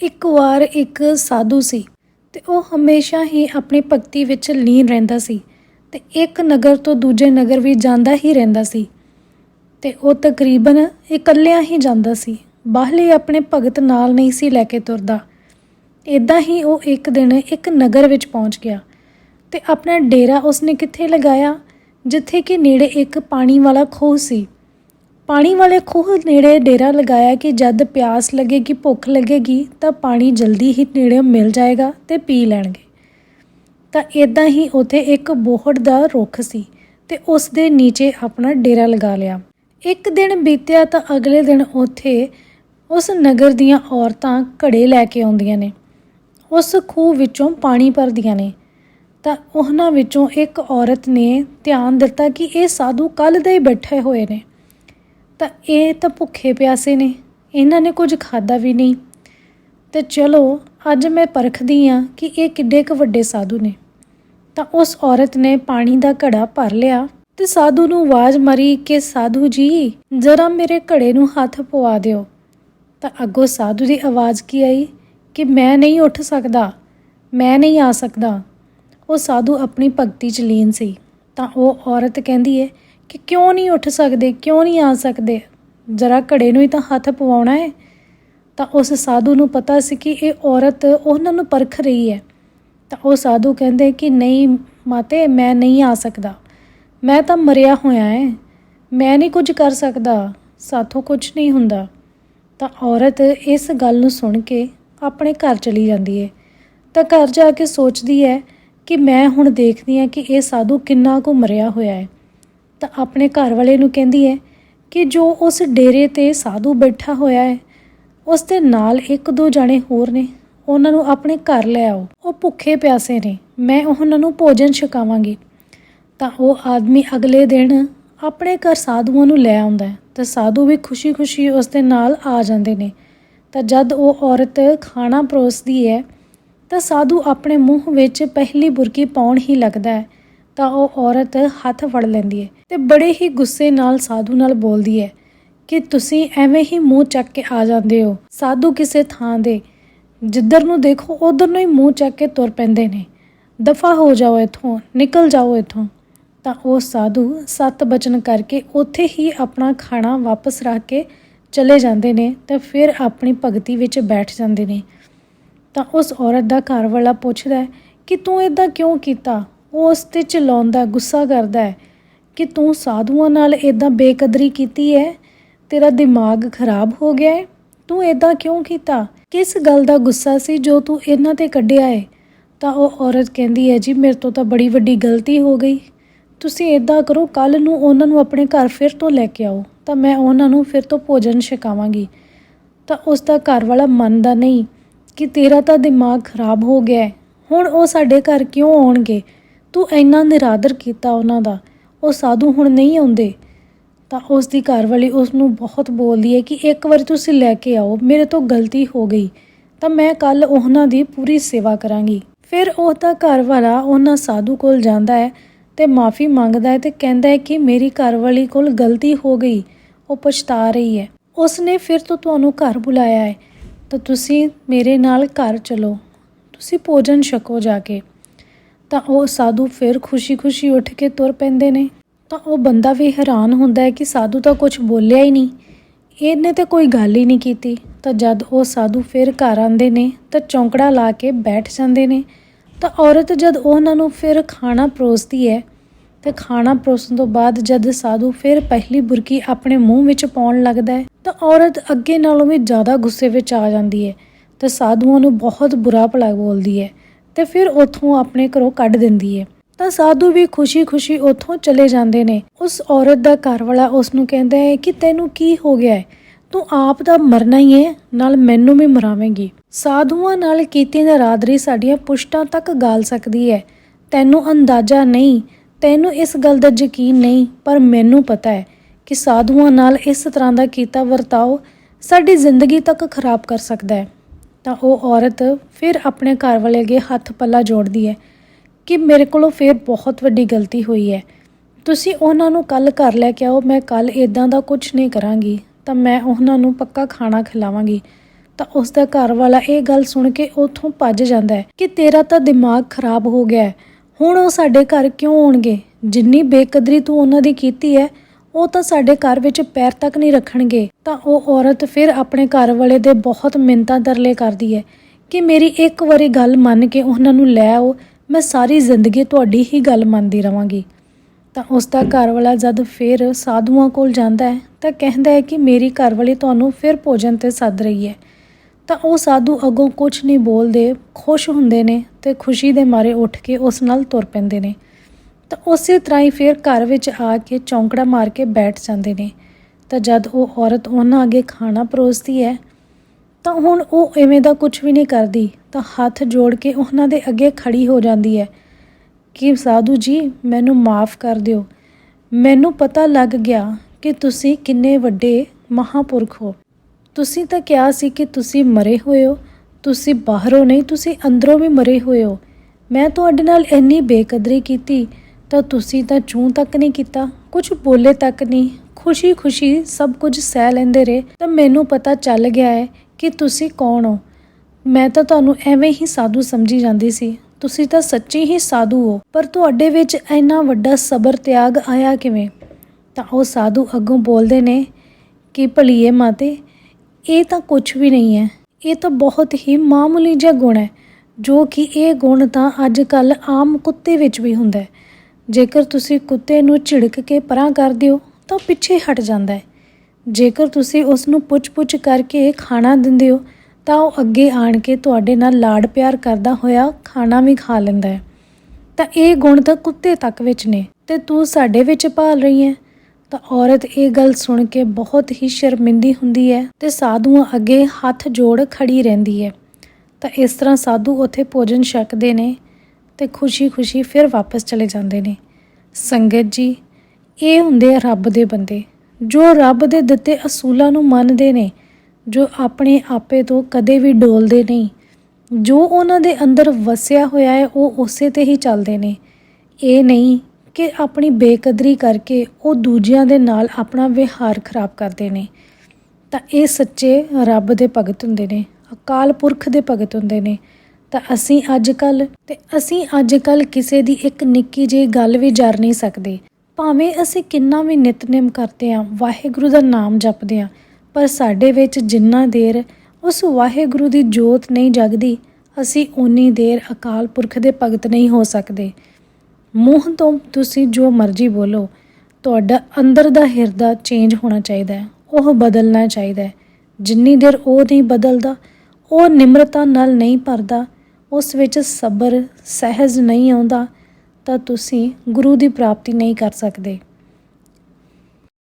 ਇੱਕ ਵਾਰ ਇੱਕ ਸਾਧੂ ਸੀ ਤੇ ਉਹ ਹਮੇਸ਼ਾ ਹੀ ਆਪਣੀ ਭਗਤੀ ਵਿੱਚ ਲੀਨ ਰਹਿੰਦਾ ਸੀ ਤੇ ਇੱਕ ਨਗਰ ਤੋਂ ਦੂਜੇ ਨਗਰ ਵੀ ਜਾਂਦਾ ਹੀ ਰਹਿੰਦਾ ਸੀ ਤੇ ਉਹ ਤਕਰੀਬਨ ਇਕੱਲਿਆਂ ਹੀ ਜਾਂਦਾ ਸੀ। ਬਾਹਲੇ ਆਪਣੇ ਭਗਤ ਨਾਲ ਨਹੀਂ ਸੀ ਲੈ ਕੇ ਤੁਰਦਾ। ਇਦਾਂ ਹੀ ਉਹ ਇੱਕ ਦਿਨ ਇੱਕ ਨਗਰ ਵਿੱਚ ਪਹੁੰਚ ਗਿਆ ਤੇ ਆਪਣਾ ਡੇਰਾ ਉਸਨੇ ਕਿੱਥੇ ਲਗਾਇਆ? ਜਿੱਥੇ ਕਿ ਨੇੜੇ ਇੱਕ ਪਾਣੀ ਵਾਲਾ ਖੂਹ ਸੀ। ਪਾਣੀ ਵਾਲੇ ਖੂਹ ਨੇੜੇ ਡੇਰਾ ਲਗਾਇਆ ਕਿ ਜਦ ਪਿਆਸ ਲੱਗੇਗੀ, ਭੁੱਖ ਲੱਗੇਗੀ, ਤਾਂ ਪਾਣੀ ਜਲਦੀ ਹੀ ਨੇੜੇ ਮਿਲ ਜਾਏਗਾ ਤੇ ਪੀ ਲੈਣਗੇ। ਤਾਂ ਇਦਾਂ ਹੀ ਉਥੇ ਇੱਕ ਬੋਹੜ ਦਾ ਰੁੱਖ ਸੀ ਤੇ ਉਸ ਦੇ ਨੀਚੇ ਆਪਣਾ ਡੇਰਾ ਲਗਾ ਲਿਆ। ਇੱਕ ਦਿਨ ਬੀਤਿਆ ਤਾਂ ਅਗਲੇ ਦਿਨ ਉਥੇ ਉਸ ਨਗਰ ਦੀਆਂ ਔਰਤਾਂ ਘੜੇ ਲੈ ਕੇ ਆਉਂਦੀਆਂ ਨੇ। ਉਸ ਖੂਹ ਵਿੱਚੋਂ ਪਾਣੀ ਭਰਦੀਆਂ ਨੇ। ਤਾਂ ਉਹਨਾਂ ਵਿੱਚੋਂ ਇੱਕ ਔਰਤ ਨੇ ਧਿਆਨ ਦਿੱਤਾ ਕਿ ਇਹ ਸਾਧੂ ਕੱਲ ਦੇ ਹੀ ਬੈਠੇ ਹੋਏ ਨੇ। ਤਾਂ ਇਹ ਤਾਂ ਭੁੱਖੇ ਪਿਆਸੇ ਨੇ। ਇਹਨਾਂ ਨੇ ਕੁਝ ਖਾਦਾ ਵੀ ਨਹੀਂ। ਤੇ ਚਲੋ, ਅੱਜ ਮੈਂ ਪਰਖਦੀ ਆ ਕਿ ਇਹ ਕਿੱਡੇ ਕੁ ਵੱਡੇ ਸਾਧੂ ਨੇ। ਤਾਂ ਉਸ ਔਰਤ ਨੇ ਪਾਣੀ ਦਾ ਘੜਾ ਭਰ ਲਿਆ ਤੇ ਸਾਧੂ ਨੂੰ ਆਵਾਜ਼ ਮਾਰੀ ਕਿ, ਸਾਧੂ ਜੀ, ਜ਼ਰਾ ਮੇਰੇ ਘੜੇ ਨੂੰ ਹੱਥ ਪਵਾ ਦਿਓ। ਤਾਂ ਅੱਗੋਂ ਸਾਧੂ ਦੀ ਆਵਾਜ਼ ਕੀ ਆਈ? ਕਿ ਮੈਂ ਨਹੀਂ ਉੱਠ ਸਕਦਾ, ਮੈਂ ਨਹੀਂ ਆ ਸਕਦਾ। ਉਹ ਸਾਧੂ ਆਪਣੀ ਭਗਤੀ 'ਚ ਲੀਨ ਸੀ। ਤਾਂ ਉਹ ਔਰਤ ਕਹਿੰਦੀ ਹੈ ਕਿ ਕਿਉਂ ਨਹੀਂ ਉੱਠ ਸਕਦੇ, ਕਿਉਂ ਨਹੀਂ ਆ ਸਕਦੇ? ਜ਼ਰਾ ਘੜੇ ਨੂੰ ਹੀ ਤਾਂ ਹੱਥ ਪਵਾਉਣਾ ਹੈ। ਤਾਂ ਉਸ ਸਾਧੂ ਨੂੰ ਪਤਾ ਸੀ ਕਿ ਇਹ ਔਰਤ ਉਹਨਾਂ ਨੂੰ ਪਰਖ ਰਹੀ ਹੈ। ਤਾਂ ਉਹ ਸਾਧੂ ਕਹਿੰਦੇ ਕਿ ਨਹੀਂ, ਮਾਤੇ, ਮੈਂ ਨਹੀਂ ਆ ਸਕਦਾ। ਮੈਂ ਤਾਂ ਮਰਿਆ ਹੋਇਆ ਹੈ। ਮੈਂ ਨਹੀਂ ਕੁਝ ਕਰ ਸਕਦਾ। ਸਾਥੋਂ ਕੁਝ ਨਹੀਂ ਹੁੰਦਾ। ਤਾਂ ਔਰਤ ਇਸ ਗੱਲ ਨੂੰ ਸੁਣ ਕੇ ਆਪਣੇ ਘਰ ਚਲੀ ਜਾਂਦੀ ਹੈ। ਤਾਂ ਘਰ ਜਾ ਕੇ ਸੋਚਦੀ ਹੈ ਕਿ ਮੈਂ ਹੁਣ ਦੇਖਦੀ ਹਾਂ ਕਿ ਇਹ ਸਾਧੂ ਕਿੰਨਾ ਕੁ ਮਰਿਆ ਹੋਇਆ ਹੈ। ਤਾਂ ਆਪਣੇ ਘਰ ਵਾਲੇ ਨੂੰ ਕਹਿੰਦੀ ਹੈ ਕਿ ਜੋ ਉਸ ਡੇਰੇ ਤੇ ਸਾਧੂ ਬੈਠਾ ਹੋਇਆ ਹੈ, ਉਸ ਦੇ ਨਾਲ ਇੱਕ ਦੋ ਜਣੇ ਹੋਰ ਨੇ। ਉਹਨਾਂ ਨੂੰ ਆਪਣੇ ਘਰ ਲੈ ਆਓ। ਉਹ ਭੁੱਖੇ ਪਿਆਸੇ ਨੇ। ਮੈਂ ਉਹਨਾਂ ਨੂੰ ਭੋਜਨ ਛਕਾਵਾਂਗੀ। ਤਾਂ ਉਹ ਆਦਮੀ ਅਗਲੇ ਦਿਨ ਆਪਣੇ ਘਰ ਸਾਧੂਆਂ ਨੂੰ ਲੈ ਆਉਂਦਾ ਤਾਂ ਸਾਧੂ ਵੀ ਖੁਸ਼ੀ-ਖੁਸ਼ੀ ਉਸ ਦੇ ਨਾਲ ਆ ਜਾਂਦੇ ਨੇ। ਤਾਂ ਜਦ ਉਹ ਔਰਤ ਖਾਣਾ ਪਰੋਸਦੀ ਹੈ, ਤਾਂ ਸਾਧੂ ਆਪਣੇ ਮੂੰਹ ਵਿੱਚ ਪਹਿਲੀ ਬੁਰਕੀ ਪਾਉਣ ਹੀ ਲੱਗਦਾ ਹੈ। ਤਾਂ ਉਹ ਔਰਤ ਹੱਥ ਫੜ ਲੈਂਦੀ ਹੈ। ਤੇ ਬੜੇ ਹੀ ਗੁੱਸੇ ਨਾਲ ਸਾਧੂ ਨਾਲ ਬੋਲਦੀ ਹੈ ਕਿ ਤੁਸੀਂ ਐਵੇਂ ਹੀ ਮੂੰਹ ਚੱਕ ਕੇ ਆ ਜਾਂਦੇ ਹੋ। ਸਾਧੂ ਕਿਸੇ ਥਾਂ ਦੇ, ਜਿੱਧਰ ਨੂੰ ਦੇਖੋ ਉਧਰ ਨੂੰ ਹੀ ਮੂੰਹ ਚੱਕ ਕੇ ਤੁਰ ਪੈਂਦੇ ਨੇ। ਦਫਾ ਹੋ ਜਾਓ ਇੱਥੋਂ, ਨਿਕਲ ਜਾਓ ਇੱਥੋਂ। ਤਾਂ ਉਹ ਸਾਧੂ ਸੱਤ ਬਚਨ ਕਰਕੇ ਉੱਥੇ ਹੀ ਆਪਣਾ ਖਾਣਾ ਵਾਪਸ ਰੱਖ ਕੇ ਚਲੇ ਜਾਂਦੇ ਨੇ ਤੇ ਫਿਰ ਆਪਣੀ ਭਗਤੀ ਵਿੱਚ ਬੈਠ ਜਾਂਦੇ ਨੇ। ਤਾਂ ਉਸ ਔਰਤ ਦਾ ਘਰ ਵਾਲਾ ਪੁੱਛਦਾ ਕਿ ਤੂੰ ਇਦਾਂ ਕਿਉਂ ਕੀਤਾ? ਉਹ ਉਸ ਤੇ ਚਲਾਉਂਦਾ, ਗੁੱਸਾ ਕਰਦਾ ਹੈ। ਕਿ ਤੂੰ ਸਾਧੂਆਂ ਨਾਲ ਇਦਾਂ ਬੇਕਦਰੀ ਕੀਤੀ ਹੈ ਤੇਰਾ ਦਿਮਾਗ ਖਰਾਬ ਹੋ ਗਿਆ ਹੈ ਤੂੰ ਇਦਾਂ ਕਿਉਂ ਕੀਤਾ? ਕਿਸ ਗੱਲ ਦਾ ਗੁੱਸਾ ਸੀ ਜੋ ਤੂੰ ਇਹਨਾਂ ਤੇ ਕੱਢਿਆ ਹੈ ਤਾਂ ਉਹ ਔਰਤ ਕਹਿੰਦੀ ਹੈ ਜੀ, ਮੇਰੇ ਤੋਂ ਤਾਂ ਬੜੀ ਵੱਡੀ ਗਲਤੀ ਹੋ ਗਈ। ਤੁਸੀਂ ਇਦਾਂ ਕਰੋ ਕੱਲ ਨੂੰ ਉਹਨਾਂ ਨੂੰ ਆਪਣੇ ਘਰ ਫਿਰ ਤੋਂ ਲੈ ਕੇ ਆਓ। ਤਾਂ ਮੈਂ ਉਹਨਾਂ ਨੂੰ ਫਿਰ ਤੋਂ ਭੋਜਨ ਛਕਾਵਾਂਗੀ। ਤਾਂ ਉਸ ਦਾ ਘਰ ਵਾਲਾ ਮੰਨਦਾ ਨਹੀਂ ਕਿ ਤੇਰਾ ਤਾਂ ਦਿਮਾਗ ਖਰਾਬ ਹੋ ਗਿਆ ਹੈ ਹੁਣ ਉਹ ਸਾਡੇ ਘਰ ਕਿਉਂ ਆਉਣਗੇ? ਤੂੰ ਇੰਨਾ ਨਿਰਾਦਰ ਕੀਤਾ ਉਹਨਾਂ ਦਾ। ਉਹ ਸਾਧੂ ਹੁਣ ਨਹੀਂ ਆਉਂਦੇ, ਤਾਂ ਉਸ ਦੀ ਘਰ ਵਾਲੀ ਉਸ ਨੂੰ ਬਹੁਤ ਬੋਲਦੀ ਹੈ ਕਿ ਇੱਕ ਵਾਰ ਤੁਸੀਂ ਲੈ ਕੇ ਆਓ, ਮੇਰੇ ਤੋਂ ਗਲਤੀ ਹੋ ਗਈ, ਤਾਂ ਮੈਂ ਕੱਲ ਉਹਨਾਂ ਦੀ ਪੂਰੀ ਸੇਵਾ ਕਰਾਂਗੀ। ਫਿਰ ਉਹ ਤਾਂ ਘਰ ਵਾਲਾ ਉਹਨਾਂ ਸਾਧੂ ਕੋਲ ਜਾਂਦਾ ਹੈ ਤੇ ਮਾਫੀ ਮੰਗਦਾ ਹੈ ਤੇ ਕਹਿੰਦਾ ਹੈ ਕਿ ਮੇਰੀ ਘਰ ਵਾਲੀ ਕੋਲ ਗਲਤੀ ਹੋ ਗਈ, ਉਹ ਪਛਤਾ ਰਹੀ ਹੈ। ਉਸ ਨੇ ਫਿਰ ਤੋਂ ਤੁਹਾਨੂੰ ਘਰ ਬੁਲਾਇਆ ਹੈ, ਤਾਂ ਤੁਸੀਂ ਮੇਰੇ ਨਾਲ ਘਰ ਚਲੋ, ਤੁਸੀਂ ਭੋਜਨ ਛਕੋ ਜਾ ਕੇ। ਤਾਂ ਉਹ ਸਾਧੂ ਫਿਰ ਖੁਸ਼ੀ-ਖੁਸ਼ੀ ਉੱਠ ਕੇ ਤੁਰ ਪੈਂਦੇ ਨੇ। ਤਾਂ ਉਹ ਬੰਦਾ ਵੀ ਹੈਰਾਨ ਹੁੰਦਾ ਹੈ ਕਿ ਸਾਧੂ ਤਾਂ ਕੁਝ ਬੋਲਿਆ ਹੀ ਨਹੀਂ। ਇਹਨੇ ਤੇ ਕੋਈ ਗੱਲ ਹੀ ਨਹੀਂ ਕੀਤੀ। ਤਾਂ ਜਦ ਉਹ ਸਾਧੂ ਫਿਰ ਘਰ ਆਉਂਦੇ ਨੇ, ਤਾਂ ਚੌਂਕੜਾ ਲਾ ਕੇ ਬੈਠ ਜਾਂਦੇ ਨੇ। ਤਾਂ ਔਰਤ ਜਦ ਉਹਨਾਂ ਨੂੰ ਫਿਰ ਖਾਣਾ ਪਰੋਸਦੀ ਹੈ, ਤੇ ਖਾਣਾ ਪਰੋਸਣ ਤੋਂ ਬਾਅਦ ਜਦ ਸਾਧੂ ਫਿਰ ਪਹਿਲੀ ਬੁਰਕੀ ਆਪਣੇ ਮੂੰਹ ਵਿੱਚ ਪਾਉਣ ਲੱਗਦਾ ਹੈ, ਤਾਂ ਔਰਤ ਅੱਗੇ ਨਾਲੋਂ ਵੀ ਜ਼ਿਆਦਾ ਗੁੱਸੇ ਵਿੱਚ ਆ ਜਾਂਦੀ ਹੈ। ਤੇ ਸਾਧੂਆਂ ਨੂੰ ਬਹੁਤ ਬੁਰਾ ਭਲਾ ਬੋਲਦੀ ਹੈ। ਤੇ ਫਿਰ ਉੱਥੋਂ ਆਪਣੇ ਘਰੋਂ ਕੱਢ ਦਿੰਦੀ ਹੈ ਤਾਂ ਸਾਧੂ ਵੀ ਖੁਸ਼ੀ-ਖੁਸ਼ੀ ਉੱਥੋਂ ਚਲੇ ਜਾਂਦੇ ਨੇ। ਉਸ ਔਰਤ ਦਾ ਘਰ ਵਾਲਾ ਉਸ ਨੂੰ ਕਹਿੰਦਾ ਹੈ ਕਿ ਤੈਨੂੰ ਕੀ ਹੋ ਗਿਆ ਹੈ? ਤੂੰ ਆਪ ਦਾ ਮਰਨਾ ਹੀ ਹੈ ਨਾਲ ਮੈਨੂੰ ਵੀ ਮਰਾਵੇਂਗੀ। ਸਾਧੂਆਂ ਨਾਲ ਕੀਤੀ ਨਰਾਦਰੀ ਸਾਡੀਆਂ ਪੁਸ਼ਟਾਂ ਤੱਕ ਗਾਲ ਸਕਦੀ ਹੈ। ਤੈਨੂੰ ਅੰਦਾਜ਼ਾ ਨਹੀਂ, ਤੈਨੂੰ ਇਸ ਗੱਲ ਦਾ ਯਕੀਨ ਨਹੀਂ, ਪਰ ਮੈਨੂੰ ਪਤਾ ਹੈ ਕਿ ਸਾਧੂਆਂ ਨਾਲ ਇਸ ਤਰ੍ਹਾਂ ਦਾ ਕੀਤਾ ਵਰਤਾਓ ਸਾਡੀ ਜ਼ਿੰਦਗੀ ਤੱਕ ਖਰਾਬ ਕਰ ਸਕਦਾ ਹੈ। ਤਾਂ ਉਹ ਔਰਤ ਫਿਰ ਆਪਣੇ ਘਰ ਵਾਲੇ ਅੱਗੇ ਹੱਥ ਪੱਲਾ ਜੋੜਦੀ ਹੈ ਕਿ ਮੇਰੇ ਕੋਲੋਂ ਫਿਰ ਬਹੁਤ ਵੱਡੀ ਗਲਤੀ ਹੋਈ ਹੈ। ਤੁਸੀਂ ਉਹਨਾਂ ਨੂੰ ਕੱਲ ਘਰ ਲੈ ਕੇ ਆਓ, ਮੈਂ ਕੱਲ ਇਦਾਂ ਦਾ ਕੁਝ ਨਹੀਂ ਕਰਾਂਗੀ। ਤਾਂ ਮੈਂ ਉਹਨਾਂ ਨੂੰ ਪੱਕਾ ਖਾਣਾ ਖਿਲਾਵਾਂਗੀ। ਤਾਂ ਉਸ ਦਾ ਘਰ ਵਾਲਾ ਇਹ ਗੱਲ ਸੁਣ ਕੇ ਉੱਥੋਂ ਭੱਜ ਜਾਂਦਾ ਹੈ ਕਿ ਤੇਰਾ ਤਾਂ ਦਿਮਾਗ ਖਰਾਬ ਹੋ ਗਿਆ ਹੈ। ਹੁਣ ਉਹ ਸਾਡੇ ਘਰ ਕਿਉਂ ਆਉਣਗੇ? ਜਿੰਨੀ ਬੇਕਦਰੀ ਤੂੰ ਉਹਨਾਂ ਦੀ ਕੀਤੀ ਹੈ ਉਹ ਤਾਂ ਸਾਡੇ ਘਰ ਵਿੱਚ ਪੈਰ ਤੱਕ ਨਹੀਂ ਰੱਖਣਗੇ, ਤਾਂ ਉਹ ਔਰਤ ਫਿਰ ਆਪਣੇ ਘਰ ਵਾਲੇ ਦੇ ਬਹੁਤ ਮਿੰਨਤਾਂ ਤਰਲੇ ਕਰਦੀ ਹੈ ਕਿ ਮੇਰੀ ਇੱਕ ਵਾਰੀ ਗੱਲ ਮੰਨ ਕੇ ਉਹਨਾਂ ਨੂੰ ਲੈ ਆਓ, ਮੈਂ ਸਾਰੀ ਜ਼ਿੰਦਗੀ ਤੁਹਾਡੀ ਹੀ ਗੱਲ ਮੰਨਦੀ ਰਵਾਂਗੀ। ਤਾਂ ਉਸ ਦਾ ਘਰ ਵਾਲਾ ਜਦ ਫਿਰ ਸਾਧੂਆਂ ਕੋਲ ਜਾਂਦਾ ਹੈ, ਤਾਂ ਕਹਿੰਦਾ ਹੈ ਕਿ ਮੇਰੀ ਘਰ ਵਾਲੀ ਤੁਹਾਨੂੰ ਫਿਰ ਭੋਜਨ ਤੇ ਸੱਦ ਰਹੀ ਹੈ। ਤਾਂ ਉਹ ਸਾਧੂ ਅੱਗੋਂ ਕੁਝ ਨਹੀਂ ਬੋਲਦੇ, ਖੁਸ਼ ਹੁੰਦੇ ਨੇ ਤੇ ਖੁਸ਼ੀ ਦੇ ਮਾਰੇ ਉੱਠ ਕੇ ਉਸ ਨਾਲ ਤੁਰ ਪੈਂਦੇ ਨੇ। ਤਾਂ ਉਸੇ ਤਰ੍ਹਾਂ ਹੀ ਫਿਰ ਘਰ ਵਿੱਚ ਆ ਕੇ ਚੌਂਕੜਾ ਮਾਰ ਕੇ ਬੈਠ ਜਾਂਦੇ ਨੇ। ਤਾਂ ਜਦ ਉਹ ਔਰਤ ਉਹਨਾਂ ਅੱਗੇ ਖਾਣਾ ਪਰੋਸਦੀ ਹੈ, ਤਾਂ ਹੁਣ ਉਹ ਐਵੇਂ ਦਾ ਕੁਝ ਵੀ ਨਹੀਂ ਕਰਦੀ। ਤਾਂ ਹੱਥ ਜੋੜ ਕੇ ਉਹਨਾਂ ਦੇ ਅੱਗੇ ਖੜੀ ਹੋ ਜਾਂਦੀ ਹੈ ਕਿ, ਸਾਧੂ ਜੀ, ਮੈਨੂੰ ਮਾਫ ਕਰ ਦਿਓ। ਮੈਨੂੰ ਪਤਾ ਲੱਗ ਗਿਆ ਕਿ ਤੁਸੀਂ ਕਿੰਨੇ ਵੱਡੇ ਮਹਾਪੁਰਖ ਹੋ। ਤੁਸੀਂ ਤਾਂ ਕਿਹਾ ਸੀ ਕਿ ਤੁਸੀਂ ਮਰੇ ਹੋਏ ਹੋ। ਤੁਸੀਂ ਬਾਹਰੋਂ ਨਹੀਂ, ਤੁਸੀਂ ਅੰਦਰੋਂ ਵੀ ਮਰੇ ਹੋਏ ਹੋ। ਮੈਂ ਤੁਹਾਡੇ ਨਾਲ ਇੰਨੀ ਬੇਕਦਰੀ ਕੀਤੀ ਤਾਂ ਤੁਸੀਂ ਤਾਂ ਚੂੰ ਤੱਕ ਨਹੀਂ ਕੀਤਾ, ਕੁਝ ਬੋਲੇ ਤੱਕ ਨਹੀਂ। ਖੁਸ਼ੀ-ਖੁਸ਼ੀ ਸਭ ਕੁਝ ਸਹਿ ਲੈਂਦੇ ਰਹੇ। ਤਾਂ ਮੈਨੂੰ ਪਤਾ ਚੱਲ ਗਿਆ ਹੈ ਕਿ ਤੁਸੀਂ ਕੌਣ ਹੋ। ਮੈਂ ਤਾਂ ਤੁਹਾਨੂੰ ਐਵੇਂ ਹੀ ਸਾਧੂ ਸਮਝੀ ਜਾਂਦੀ ਸੀ। ਤੁਸੀਂ ਤਾਂ ਸੱਚੀ ਹੀ ਸਾਧੂ ਹੋ। ਪਰ ਤੁਹਾਡੇ ਵਿੱਚ ਇੰਨਾ ਵੱਡਾ ਸਬਰ ਤਿਆਗ ਆਇਆ ਕਿਵੇਂ? ਤਾਂ ਉਹ ਸਾਧੂ ਅੱਗੋਂ ਬੋਲਦੇ ਨੇ ਕਿ, ਭਲੀਏ ਮਾਤੇ, ਇਹ ਤਾਂ ਕੁਝ ਵੀ ਨਹੀਂ ਹੈ। ਇਹ ਤਾਂ ਬਹੁਤ ਹੀ ਮਾਮੂਲੀ ਜਿਹਾ ਗੁਣ ਹੈ, ਜੋ ਕਿ ਇਹ ਗੁਣ ਤਾਂ ਅੱਜ ਕੱਲ ਆਮ ਕੁੱਤੇ ਵਿੱਚ ਵੀ ਹੁੰਦਾ ਹੈ। ਜੇਕਰ ਤੁਸੀਂ ਕੁੱਤੇ ਨੂੰ ਝਿੜਕ ਕੇ ਪਰਾਂ ਕਰ ਦਿਓ, ਤਾਂ ਪਿੱਛੇ ਹਟ ਜਾਂਦਾ ਹੈ। ਜੇਕਰ ਤੁਸੀਂ ਉਸ ਨੂੰ ਪੁੱਛ-ਪੁੱਛ ਕਰਕੇ ਖਾਣਾ ਦਿੰਦੇ ਹੋ, ਤਾਂ ਉਹ ਅੱਗੇ ਆਣ ਕੇ ਤੁਹਾਡੇ ਨਾਲ ਲਾੜ ਪਿਆਰ ਕਰਦਾ ਹੋਇਆ ਖਾਣਾ ਵੀ ਖਾ ਲੈਂਦਾ ਹੈ। ਤਾਂ ਇਹ ਗੁਣ ਤਾਂ ਕੁੱਤੇ ਤੱਕ ਵਿੱਚ ਨੇ ਤੇ ਤੂੰ ਸਾਡੇ ਵਿੱਚ ਭਾਲ ਰਹੀ ਹੈ। ਤਾਂ ਔਰਤ ਇਹ ਗੱਲ ਸੁਣ ਕੇ ਬਹੁਤ ਹੀ ਸ਼ਰਮਿੰਦੀ ਹੁੰਦੀ ਹੈ ਤੇ ਸਾਧੂਆਂ ਅੱਗੇ ਹੱਥ ਜੋੜ ਖੜੀ ਰਹਿੰਦੀ ਹੈ। ਤਾਂ ਇਸ ਤਰ੍ਹਾਂ ਸਾਧੂ ਉੱਥੇ ਭੋਜਨ ਛਕਦੇ ਨੇ ਤੇ ਖੁਸ਼ੀ-ਖੁਸ਼ੀ ਫਿਰ ਵਾਪਸ ਚਲੇ ਜਾਂਦੇ ਨੇ। ਸੰਗਤ ਜੀ, ਇਹ ਹੁੰਦੇ ਆ ਰੱਬ ਦੇ ਬੰਦੇ, ਜੋ ਰੱਬ ਦੇ ਦਿੱਤੇ ਅਸੂਲਾਂ ਨੂੰ ਮੰਨਦੇ ਨੇ, ਜੋ ਆਪਣੇ ਆਪੇ ਤੋਂ ਕਦੇ ਵੀ ਡੋਲਦੇ ਨਹੀਂ। ਜੋ ਉਹਨਾਂ ਦੇ ਅੰਦਰ ਵਸਿਆ ਹੋਇਆ ਹੈ, ਉਹ ਉਸੇ ਤੇ ਹੀ ਚੱਲਦੇ ਨੇ। ਇਹ ਨਹੀਂ ਕਿ ਆਪਣੀ ਬੇਕਦਰੀ ਕਰਕੇ ਉਹ ਦੂਜਿਆਂ ਦੇ ਨਾਲ ਆਪਣਾ ਵਿਹਾਰ ਖਰਾਬ ਕਰਦੇ ਨੇ। ਤਾਂ ਇਹ ਸੱਚੇ ਰੱਬ ਦੇ ਭਗਤ ਹੁੰਦੇ ਨੇ, ਅਕਾਲ ਪੁਰਖ ਦੇ ਭਗਤ ਹੁੰਦੇ ਨੇ। ਤਾਂ ਅਸੀਂ ਅੱਜ ਕੱਲ ਤੇ ਅਸੀਂ ਅੱਜ ਕੱਲ ਕਿਸੇ ਦੀ ਇੱਕ ਨਿੱਕੀ ਜਿਹੀ ਗੱਲ ਵੀ ਜਰ ਨਹੀਂ ਸਕਦੇ। ਭਾਵੇਂ ਅਸੀਂ ਕਿੰਨਾ ਵੀ ਨਿਤਨੇਮ ਕਰਦੇ ਹਾਂ ਵਾਹਿਗੁਰੂ ਦਾ ਨਾਮ ਜਪਦੇ ਹਾਂ ਪਰ ਸਾਡੇ ਵਿੱਚ ਜਿੰਨਾ ਦੇਰ ਉਸ ਵਾਹਿਗੁਰੂ ਦੀ ਜੋਤ ਨਹੀਂ ਜਗਦੀ, ਅਸੀਂ ਉਨੀ ਦੇਰ ਅਕਾਲ ਪੁਰਖ ਦੇ ਭਗਤ ਨਹੀਂ ਹੋ ਸਕਦੇ। ਮੂੰਹ ਤੋਂ ਤੁਸੀਂ ਜੋ ਮਰਜ਼ੀ ਬੋਲੋ, ਤੁਹਾਡਾ ਅੰਦਰ ਦਾ ਹਿਰਦਾ ਚੇਂਜ ਹੋਣਾ ਚਾਹੀਦਾ ਹੈ, ਉਹ ਬਦਲਣਾ ਚਾਹੀਦਾ ਹੈ। ਜਿੰਨੀ ਦੇਰ ਉਹ ਨਹੀਂ ਬਦਲਦਾ, ਉਹ ਨਿਮਰਤਾ ਨਾਲ ਨਹੀਂ ਭਰਦਾ ਉਸ ਵਿੱਚ ਸਬਰ ਸਹਿਜ ਨਹੀਂ ਆਉਂਦਾ ਤਾਂ ਤੁਸੀਂ ਗੁਰੂ ਦੀ ਪ੍ਰਾਪਤੀ ਨਹੀਂ ਕਰ ਸਕਦੇ।